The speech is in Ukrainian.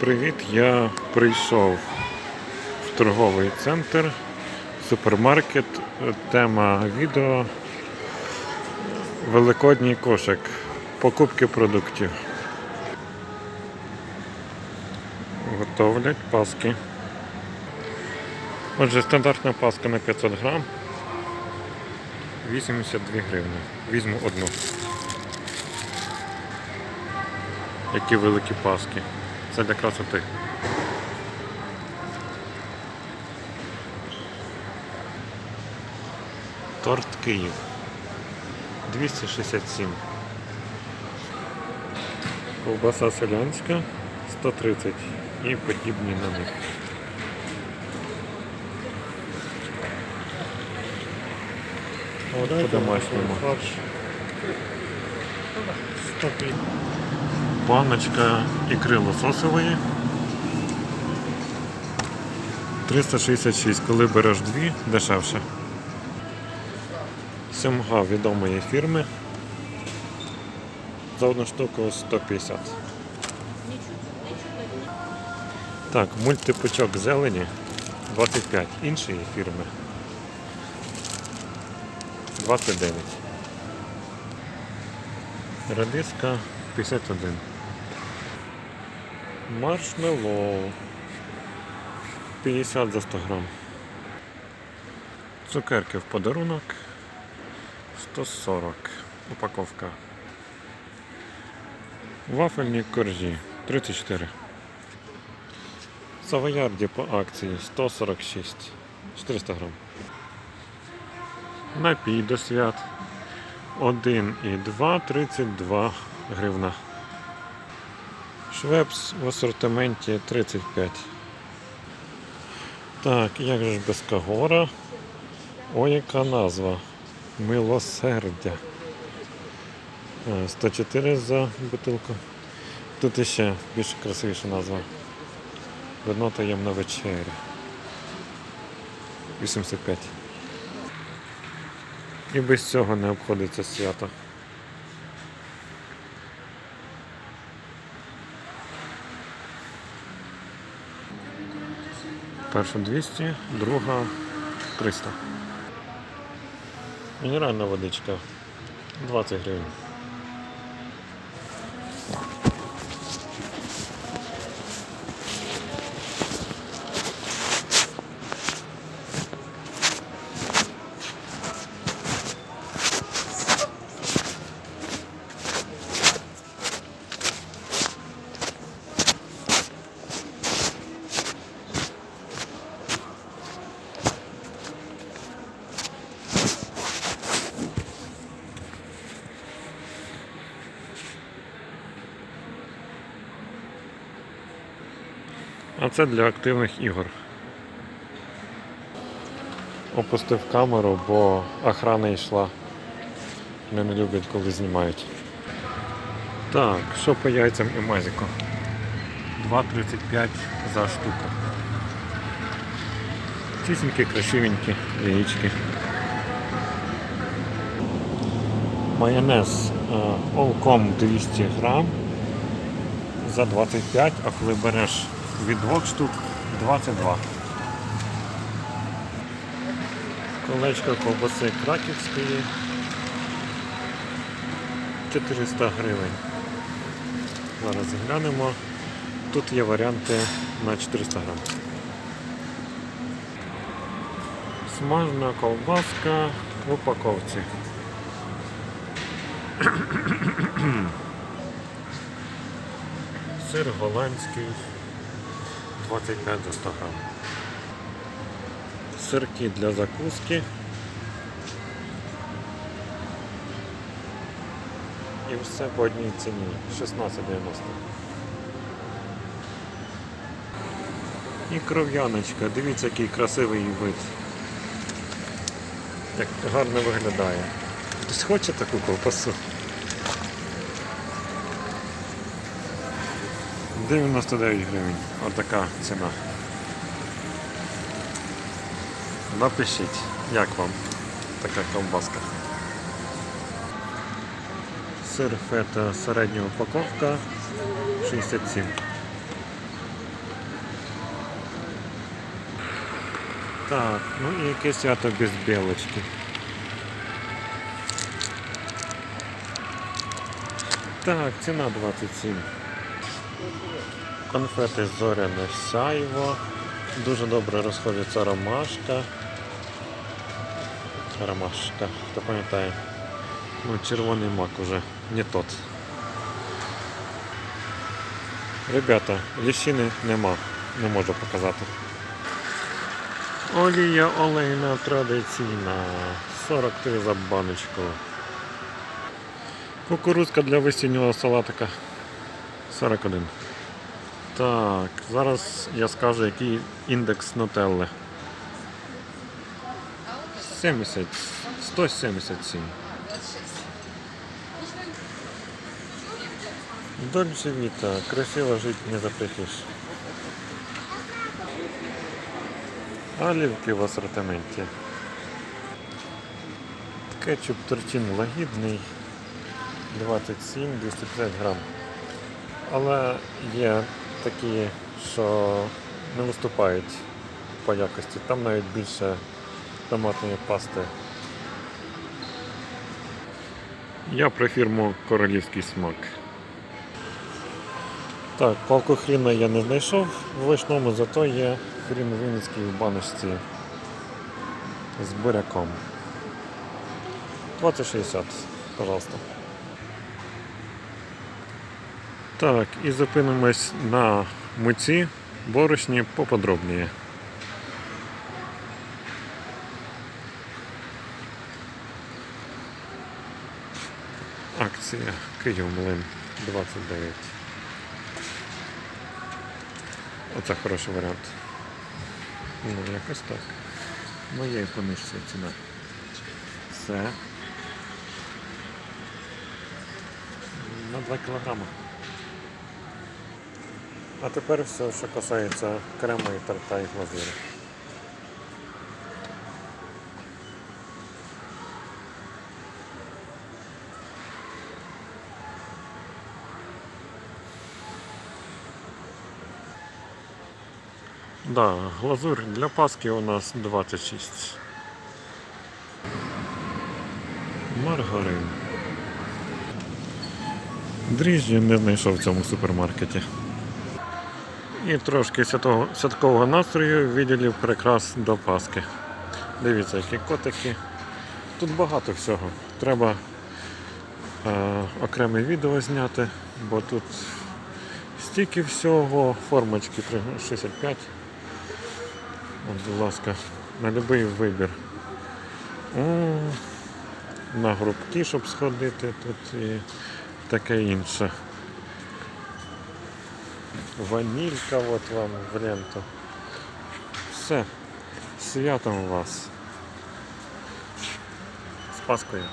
Привіт! Я прийшов в торговий центр, супермаркет. Тема відео Великодній кошик. Покупки продуктів. Готовлять паски. Отже, стандартна паска на 500 грам. 82 гривні. Візьму одну. Які великі паски. Це для красоти. Торт Київ. 267. Ковбаса селянська 130 і подібні на них. От по-домашньому. Баночка ікри лососової. 366, коли береш дві, дешевше. Сімга відомої фірми. За одну штуку 150. Так, мультипучок зелені 25 іншої фірми. 29. Радиска 51. Маршмеллоу 50 за 100 грам. Цукерки в подарунок 140 упаковка. Вафельні коржі 34. Савоярді по акції 146 400 грам. Напій до свят 1 і 2 32 гривна. Швепс в асортименті 35. Так, як же ж без Кагора? О, яка назва? Милосердя. Е, 104 за бутилку. Тут іще більш красивіша назва. Вино таємна вечеря. 85. І без цього не обходиться свято. Перша 200, друга 300. Мінеральна водичка 20 гривень. А це для активних ігор. Опустив камеру, бо охрана йшла. Вони не люблять, коли знімають. Так, що по яйцям і мазіку? 2,35 за штуку. Чисенькі, красивенькі яєчки. Майонез е, Олком 200 грам за 25, а коли береш від двох штук 22. Колечко ковбаси краківської 400 гривень. Зараз глянемо. Тут є варіанти на 400 грам. Смажена ковбаска в упаковці. Сир голландський 25 за 100 грам. Сирки для закуски. І все по одній ціні 16,90. І кров'яночка, дивіться, який красивий вид. Як гарно виглядає. Хтось хоче таку ковбасу? 99 гривень. Отака ціна. Напишіть, як вам така ковбаска. Сир фета середня упаковка 67. Так, ну і яке свято без білочки. Так, ціна 27. Конфети зоряне сяйво. Дуже добре розходиться ромашка. Ромашка, хто пам'ятає. Ну, червоний мак уже не тот. Ребята, ліщини нема, не можу показати. Олія олейна традиційна. 43 за баночку. Кукурузка для весіннього салатика 41. Так, зараз я скажу, який індекс нутелли. 70, 177. Дольче Віта, красиво жити не запретиш. Оливки в асортименті. Кетчуп торчин лагідний 27 250 грам. Але є такі, що не виступають по якості. Там навіть більше томатної пасти. Я про фірму Королівський смак. Так, палку хріна я не знайшов в вишному, зато є хрін вінницький в баночці з буряком. 2060, пожалуйста. Так, і зупинимось на муці борошні поподробніше. Акція Київ Млин 29. Оце хороший варіант. Ну, якось так. Моєї понижча ціна. Все. На 2 кілограми. А тепер все, що касається крему і торта і глазурі. Да, глазурь для паски у нас 26. Маргарин. Дріжджі не знайшов в цьому супермаркеті. І трошки святого, святкового настрою виділив прикрас до Паски. Дивіться, які котики. Тут багато всього. Треба е, окреме відео зняти, бо тут стільки всього, формочки 65. От, будь ласка, на будь-який вибір. На грубки, щоб сходити тут і таке інше. Ванілька от вам в ленту. Все. Святом вас. З Паскою.